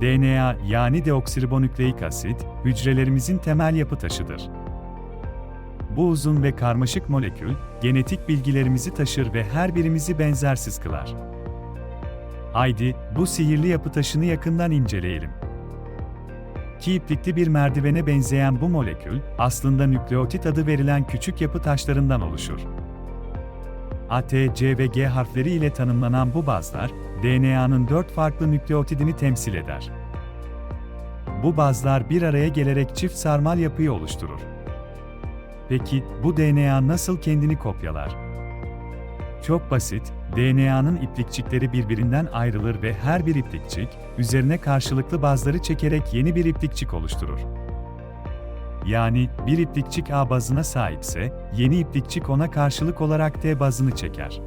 DNA yani deoksiribonükleik asit, hücrelerimizin temel yapı taşıdır. Bu uzun ve karmaşık molekül, genetik bilgilerimizi taşır ve her birimizi benzersiz kılar. Haydi, bu sihirli yapı taşını yakından inceleyelim. Ki iplikli bir merdivene benzeyen bu molekül, aslında nükleotit adı verilen küçük yapı taşlarından oluşur. A, T, C ve G harfleri ile tanımlanan bu bazlar, DNA'nın dört farklı nükleotidini temsil eder. Bu bazlar bir araya gelerek çift sarmal yapıyı oluşturur. Peki, bu DNA nasıl kendini kopyalar? Çok basit, DNA'nın iplikçikleri birbirinden ayrılır ve her bir iplikçik, üzerine karşılıklı bazları çekerek yeni bir iplikçik oluşturur. Yani bir iplikçik A bazına sahipse, yeni iplikçik ona karşılık olarak T bazını çeker.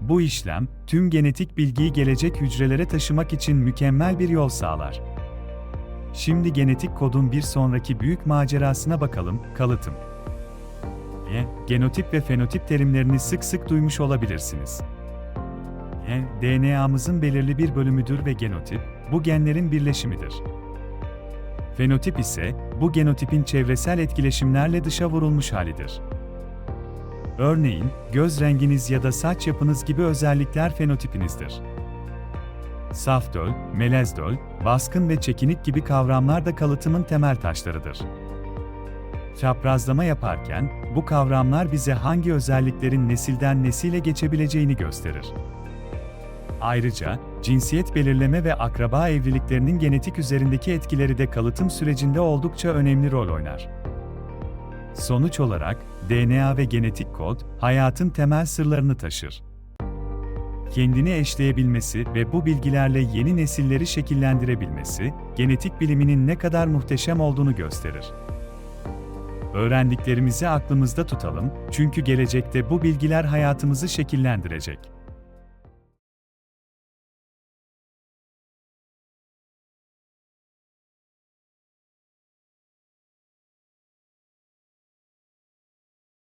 Bu işlem, tüm genetik bilgiyi gelecek hücrelere taşımak için mükemmel bir yol sağlar. Şimdi genetik kodun bir sonraki büyük macerasına bakalım, kalıtım. E, genotip ve fenotip terimlerini sık sık duymuş olabilirsiniz. E, DNA'mızın belirli bir bölümüdür ve genotip, bu genlerin birleşimidir. Fenotip ise, bu genotipin çevresel etkileşimlerle dışa vurulmuş halidir. Örneğin, göz renginiz ya da saç yapınız gibi özellikler fenotipinizdir. Safdöl, melezdöl, baskın ve çekinik gibi kavramlar da kalıtımın temel taşlarıdır. Çaprazlama yaparken, bu kavramlar bize hangi özelliklerin nesilden nesile geçebileceğini gösterir. Ayrıca, cinsiyet belirleme ve akraba evliliklerinin genetik üzerindeki etkileri de kalıtım sürecinde oldukça önemli rol oynar. Sonuç olarak, DNA ve genetik kod, hayatın temel sırlarını taşır. Kendini eşleyebilmesi ve bu bilgilerle yeni nesilleri şekillendirebilmesi, genetik biliminin ne kadar muhteşem olduğunu gösterir. Öğrendiklerimizi aklımızda tutalım, çünkü gelecekte bu bilgiler hayatımızı şekillendirecek.